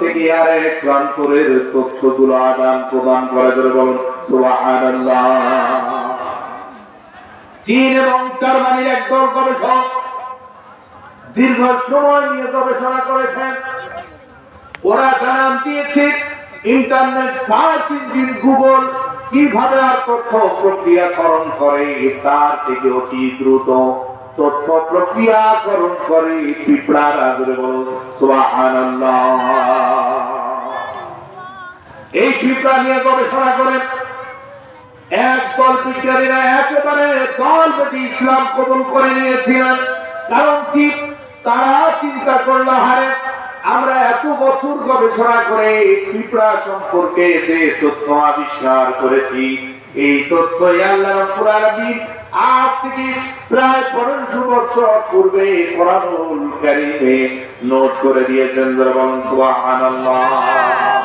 থেকে আরেক প্রান্তরের তথ্যগুলো আদান প্রদান করে ধরে বলুন চীন এবং জার্মানির একদল গবেষক দীর্ঘ সময় নিয়ে গবেষণা করেছেন। ওরা জানান দিয়েছে, ইন্টারনেট সার্চ ইঞ্জিন গুগল কীভাবে আর তথ্য প্রক্রিয়াকরণ করে তার থেকে অতি দ্রুত তথ্য প্রক্রিয়াকরণ করে, পিঁপড়ার বলুন, সুবহানাল্লাহ। এই পিঁপড়া নিয়ে গবেষণা করেন। একদল বিজ্ঞানীরা একেবারে দল প্রতি ইসলাম কবুল করে নিয়েছিলেন, কারণ কি? তারা চিন্তা করল হারে আমরা এত বছর গবেষণা করে পিঁপড়া সম্পর্কে যে তথ্য আবিষ্কার করেছি, এই তথ্য আজ থেকে প্রায় পনেরোশো বছর পূর্বে কোরআনুল নোট করে দিয়েছেন। বলেন সুবহানাল্লাহ।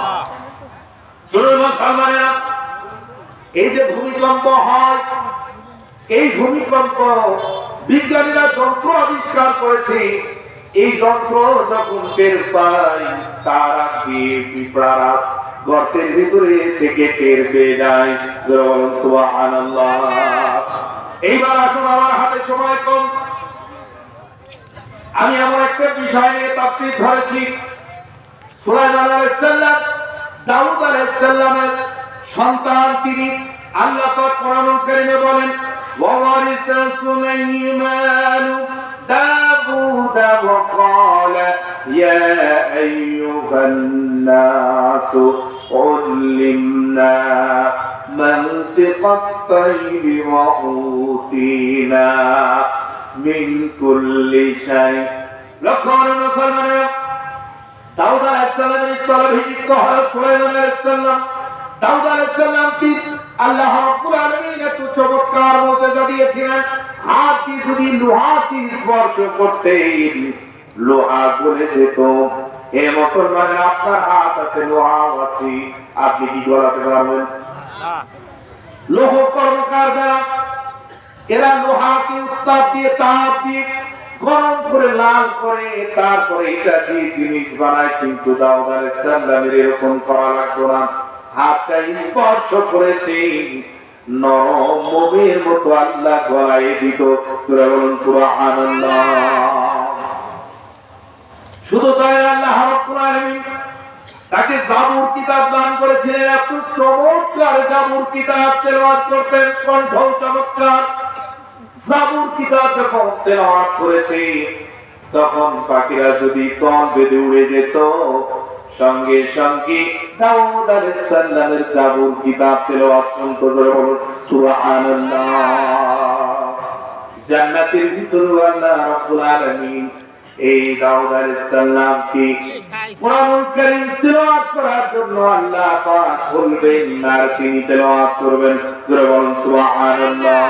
শুনুন মুসলমানেরা, এই যে ভূমিকম্প হয়, এই ভূমিকম্প বিজ্ঞানীরা যন্ত্র আবিষ্কার করেছে, এই যন্ত্র যখন টের পায়, তারা পিঁপড়ারা গর্তের ভিতরে থেকে টের পেয়ে যায়। এইবার আসুন, আমার হাতে সময় কম। আমি এমন একটা বিষয় নিয়ে তাফসীর ধরেছি। সুলাইমান আলাইহিস দাউদ আলাইহিস সালামের সন্তান তিনি আল্লাহ পাক কোরআনুল কারীমে বলেন ওয়ারিস সুলাইমান দাউদ وقال يا أيها الناس علمنا منطق الطير وأوتينا من كل شيء لقد مسلمنا দাউদ আলাইহিসসালামের স্থলাভিষিক্ত হযরত সুলাইমান আলাইহিসসালাম দাউদ আলাইহিসসালামকে আল্লাহ রাব্বুল আলামিন এত চমৎকার মুজিজা দিয়েছিলেন? হাত দিয়ে যদি লোহাকে স্পর্শ করতেন লোহা গলে যেত। এ মুসলমানের আপনার হাত আছে লোহা আছে। আপনি কি গলাতে পারবেন? লৌহ কর্মকার যারা, এরা লোহাকে উত্তাপ দিয়ে তাপ দিয়ে গরম করে, লাল করে তারপরে এটা দিয়ে জিনিস বানায়? কিন্তু দাউদ আলাইহিস সালামের এরকম করা লাগতো না। হাতটা স্পর্শ করেছে। মতো আল্লাহ গলায় দিত। তোরা বলুন, সুবহানাল্লাহ। শুধু তাই আল্লাহ তাকে জাবুর কিতাব দান করেছিলেন। এত চমৎকার জাবুর কিতাব করতেন। কণ্ঠ চমৎকার। জাবুর কিতাব যখন তেলাওয়াত করেছে, তখন পাখিরা যদি তল বেঁধে উড়ে যেত, সঙ্গে সঙ্গে দাউদ আলাইহিস সালামের জাবুর কিতাব তেলাওয়াত শুনতে ধরে বলুন সুবহানাল্লাহ। জান্নাতের ভিতরে আল্লাহ রাব্বুল আলামিন এই দাউদ আলাইহিস সালামকে কোরআনুল কারীম তেলাওয়াত করার জন্য আল্লাহ পাক বলবেন, আর তিনি তেলাওয়াত করবেন। জোরে বলুন, সুবহানাল্লাহ।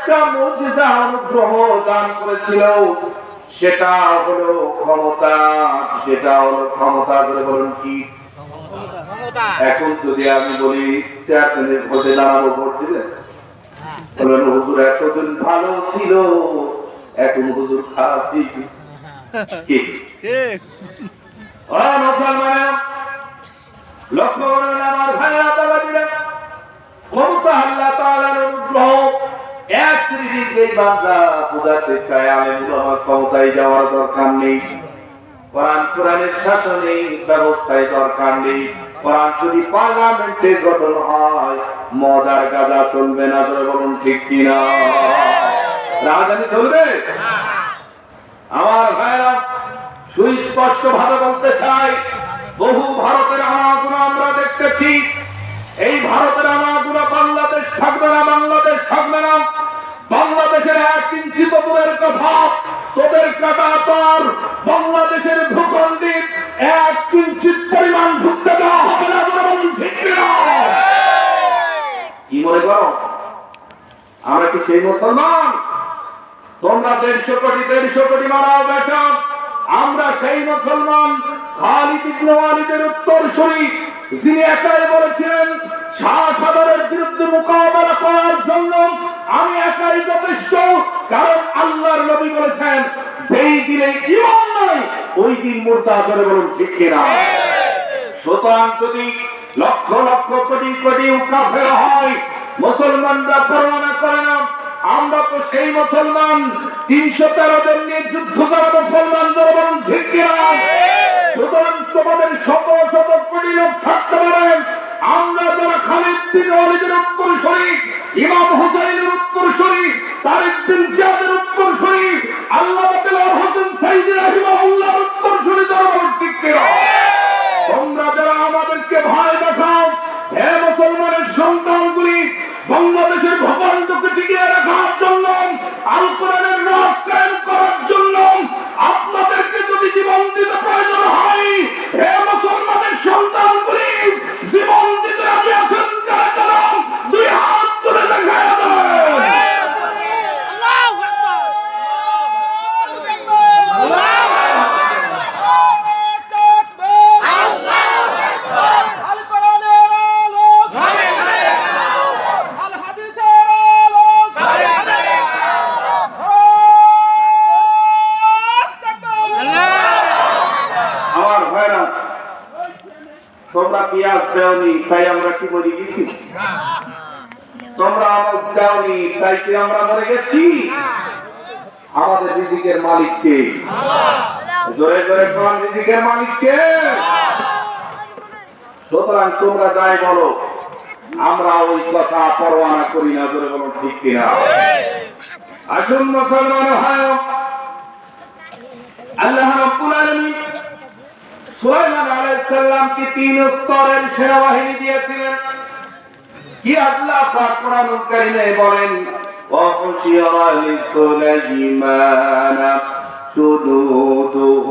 একটা মুজিজা অনুগ্রহ দান করেছিল। সেটা হলো ক্ষমতা। সেটা হলো ক্ষমতা করে বলুন কি? এখন যদি আমি বলি চেয়ারম্যানের ভোটে দাঁড়াবো ভোট দিলেন বলবেন হুজুর এতদিন ভালো ছিল এখন হুজুর খারাপ লক্ষ্য করুন আমার ভাইরা দিলেন। ক্ষমতা আল্লাহ তাআলার অনুগ্রহ। শ্রেণীকে বান্দা বুঝাতে চায় আমি আমার পার্লামেন্টে গঠন হয় চলবে না বলুন ঠিক কিনা? রাজধানী চলবে? আমার সুস্পষ্ট ভাবে বলতে চাই, বহু ভারতের আমরা দেখতেছি। এই ভারতের আনাগুলো বাংলাদেশ থাকবে না, বাংলাদেশ থাকবে না। কথা তোদের কাটা পর বাংলাদেশের ভূখণ্ডে এক কিঞ্চিত পরিমাণ ঢুকতে দেওয়া হবে না ঠিক কিনা? কি মনে করো? আমরা কি সেই মুসলমান? তোমরা দেড়শো কোটি দেড়শো কোটি মারাও বেটা আমরা সেই মুসলমান। খালিদ ইবনে ওয়ালিদের উত্তরসূরি যিনি একাই বলেছিলেন ষাট হাজারের বিরুদ্ধে মোকাবেলা করার জন্য আমি একাই যথেষ্ট, কারণ আল্লাহর নবী বলেছেন, যেই দিনে ইমান নাই, ওই দিন মুর্দা করে বলুন ঠিক কিনা। সুতরাং যদি লক্ষ লক্ষ কোটি কোটি কাফের হয়, মুসলমানরা পরোয়ানা করে না। আমরা তো সেই মুসলমান, তিনশো তেরো জন নিয়ে যুদ্ধ করা মুসলমান বলুন ঠিক কিনা? সুতরাং তোমাদের শত শত কোটি লোক থাকতে পারেন আমরা যারা খালিদ বিন ওয়ালিদের উত্তর শরীফ ইমাম হুসাইনের উত্তর শরীফ তারিক বিন জিয়াদের উত্তর আল্লাহ হোসেন সাইদি রাহিমাহুল্লাহর কি আমরা মরে গেছি? আমাদের রিজিকের মালিককে জোরে জোরে কোন রিজিকের মালিককে সুতরাং তোমরা যাই বলো, আমরা ওই কথা পরোয়ানা করি না, জোরে বলো ঠিক কিনা? আসুন মুসলমান ভাই আল্লাহ রাব্বুল আলামিন সুলাইমান আলাইহিস সালামকে তিন স্তরের সেনাবাহিনী দিয়েছিলেন? কি আল্লাহ পাক কোরআনুল কারীমে বলেন وحشر لسليمان جنوده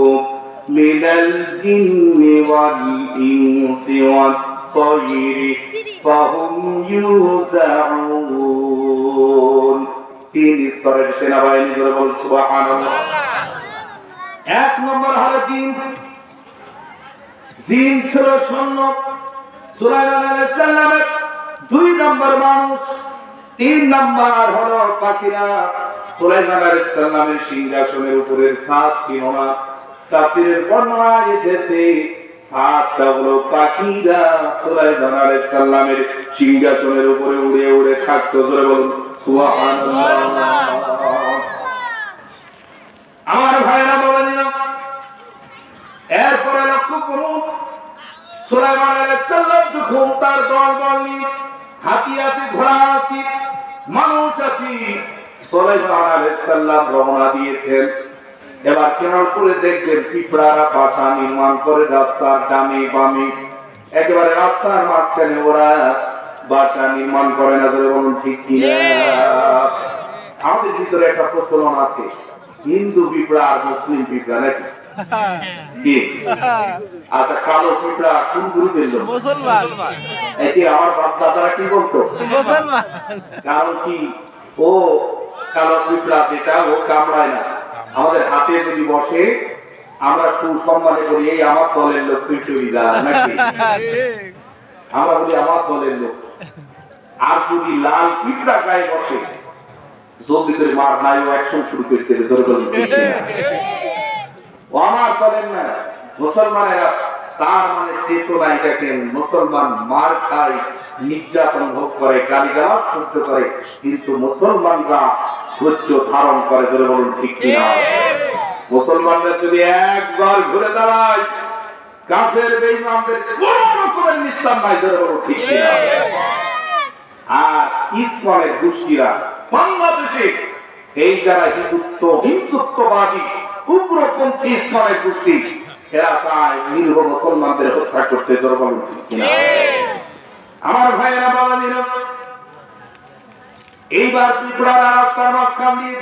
من الجن والإنس والطير فهم يوزعون তিন স্তরের সেনাবাহিনী ধরে বল সুবহানাল্লাহ এক নম্বর হলো জিন জিন ছিল সৈন্য সুলাইমান আলাইহিস সালামের দুই নম্বর মানুষ তিন নাম্বার হলো পাখিরা। সুলাইমান আলাইহিস সালামের সিংহাসনের উপরের ছাদ ছিল না। তাফসীরের বর্ণনায় এসেছে সাতটা হলো পাখিরা। সুলাইমান আলাইহিস সালামের সিংহাসনের উপরে উড়ে উড়ে থাকতো জোরে বলুন, সুবহানাল্লাহ। আমার ভাইরা বলে দিলাম, এরপরে লক্ষ্য করুন, সুলাইমান আলাইহিস সালাম যখন তার দল বল নিয়ে হাতি আছে ঘোড়া আছে মানুষ আছে। সুলাইমান রওনা দিয়েছেন। এবার কেনার করে দেখবেন পিঁপড়ারা বাসা নির্মাণ করে রাস্তার ডানে বামে। একেবারে রাস্তার মাঝখানে ওরা বাসা নির্মাণ করে না ধরে বলুন ঠিক আমাদের ভিতরে একটা প্রচলন আছে। হিন্দু পিঁপড়া আর মুসলিম পিঁপড়া নাকি? কি আচ্ছা কালো পিঁপড়া কোন গ্রুপের লোক? মুসলমান। এটি আমার বাপ দাদারা কি বলতো? মুসলমান। কারণ কি? ও কালো পিঁপড়া যেটা ও কামড়ায় না। আমাদের হাতে যদি বসে আমরা সুসম্মানে করি এই আমার দলের লোক তুই সুবিধা নাকি? আমরা বলি আমার দলের লোক। আর যদি লাল পিঁপড়া গায়ে বসে জলদি করে মার নাই ও অ্যাকশন শুরু করতে জোরে বলুন, ঠিক কিনা? ও আমার দলের না মুসলমানেরা তার মানে দেখেন মুসলমান মার খায় নির্যাতন ভোগ করে গালিগালাজ সহ্য করে, কিন্তু মুসলমানরা ধৈর্য ধারণ করে বলে বলুন ঠিক কিনা মুসলমানরা যদি একবার ঘুরে দাঁড়ায়, কাফের বেঈমানদের কোন রকমের নিস্তার নাই ধরে বলুন ঠিক আর ইসলামের গোষ্ঠীরা বাংলাদেশে এই যারা হিন্দুত্ব, হিন্দুত্ববাদী এরা মুসলমানদের হত্যা করতে আমার ভাইয়েরা বাবা এইবার রাস্তার মাঝখান দিয়ে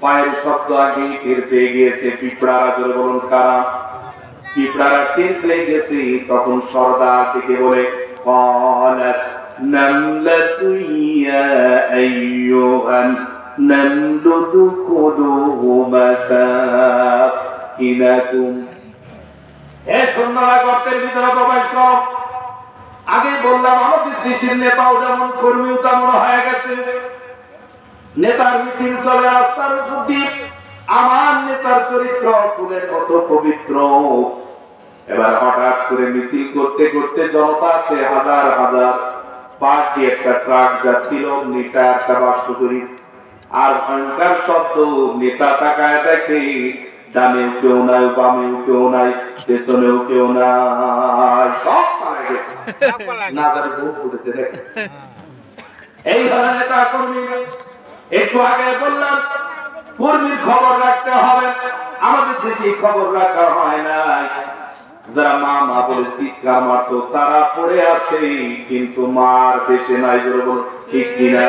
পায়ের শব্দ আগে টের পেয়ে গিয়েছে পিঁপড়ারা জোরে বলুন কারা? টের পেয়ে গেছে, তখন সর্দার থেকে বলে, কলাত نملة يا أيها النمل ادخلوا مساكنكم এ সৈন্যরা গর্তের ভিতরে প্রবেশ করো আগে বললাম আমাদের দেশের নেতাও যেমন কর্মীও তেমন হয়ে গেছে নেতার মিছিল চলে রাস্তার উপর দিয়ে আমার নেতার চরিত্র ফুলের মতো পবিত্র এবার হঠাৎ করে মিছিল করতে করতে জনতা আছে হাজার হাজার পাশ দিয়ে একটা ট্রাক যাচ্ছিল, নেতা একটা করি আর ভয়ঙ্কর শব্দ, নেতা ডানেও কেউ নাই, বামেও কেউ নাই, পেছনেও কেউ নাই, সব মারা গেছে। বহু ফুটেছে, দেখে। এই ধরনের কর্মী একটু আগে বললাম, কর্মীর খবর রাখতে হবে। আমাদের দেশে খবর রাখা হয় না যারা মা মা বলে চিৎকার মারতো তারা পড়ে আছে, কিন্তু মার দেশে নাই জোরে ঠিক কিনা?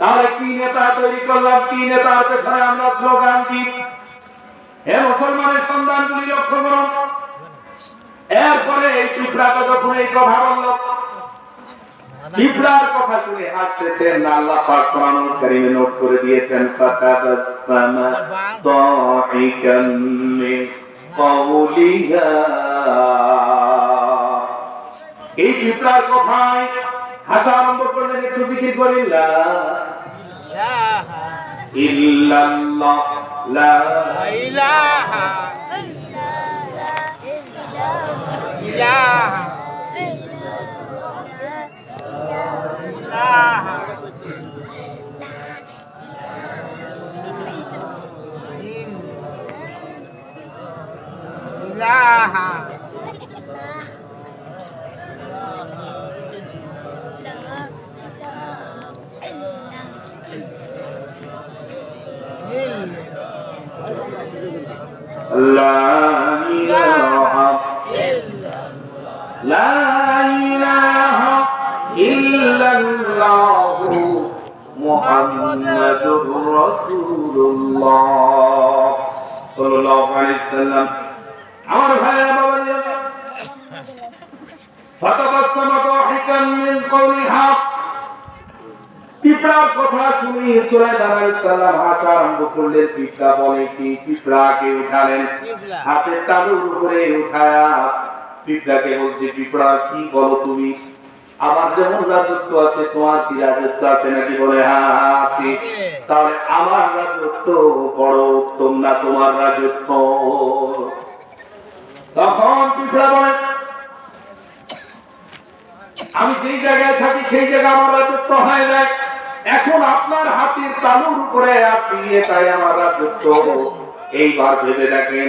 তাহলে কি নেতা তৈরি করলাম? কি নেতার পেছনে আমরা স্লোগান কি? হে মুসলমানের সন্তানগুলি লক্ষ্য করুন এরপরে এই টুকরাটা যখন এই কথা বলল পিঁপড়ার কথা শুনে হাসতেছেন আল্লাহ পাক কোরআনুল কারীমে নোট করে দিয়েছেন ফাতাবাসসামা দাহিকান মিন কওলিহা এই পিঁপড়ার কথায় হাসা আরম্ভ করলেন একটু জিকির করেন লা ইল্লাল্লাহ লা لا لا إله إلا الله محمد رسول الله صلى الله عليه وسلم আমার ভাইয়া বাবা فتبسم ضاحكا من قولها পিঁপড়ার কথা শুনি সুলাইমান আলাইহিস সালাম হাসা আরম্ভ করলেন পিঁপড়া বলে কি পিঁপড়াকে উঠালেন হাতের তালুর উপরে উঠায়া পিঁপড়াকে বলছে পিঁপড়া কি বলো তুমি? আমার যেমন রাজত্ব আছে, তোমার কি রাজত্ব আছে নাকি বলে? হ্যাঁ হ্যাঁ আছে। তাহলে আমার রাজত্ব বড় উত্তম না তোমার রাজত্ব? তখন পিঁপড়া বলে, আমি যেই জায়গায় থাকি, সেই জায়গায় আমার রাজত্ব হয়ে যায় এখন আপনার হাতের তালুর উপরে আছি, এটাই আমার রাজত্ব। এইবার ভেবে দেখেন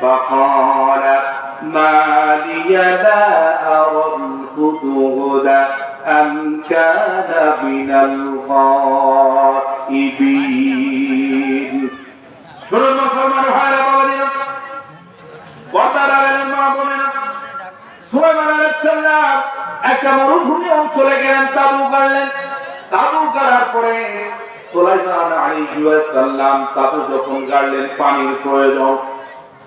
فقال ما لي لا أرى الهدهد أم كان من الغائبين শুনুন মুসলমান ভাইরা বাবা দিলাম পর্দার আড়ালের মা বোনেরা সুলাইমান আলাইহিস সালাম একটা মরুভূমি অঞ্চলে গেলেন তাবু গাড়লেন তাবু গাড়ার পরে সুলাইমান আলাইহিস সালাম তাতে যখন গাড়লেন পানির প্রয়োজন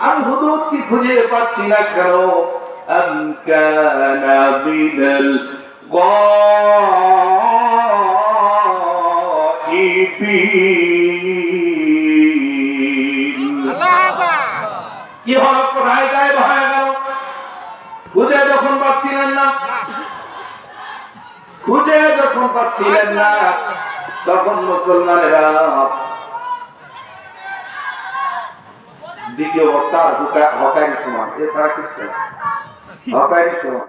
আমি হুদুদ কি খুঁজে পাচ্ছি না কেন? কি হলো? কোথায় যায় ভাই গেল? খুঁজে যখন পাচ্ছিলেন না। খুঁজে যখন পাচ্ছিলেন না, তখন মুসলমানেরা দ্বিতীয় বক্তার হকারি সমান। এছাড়া কিছু না। হকারি সমান।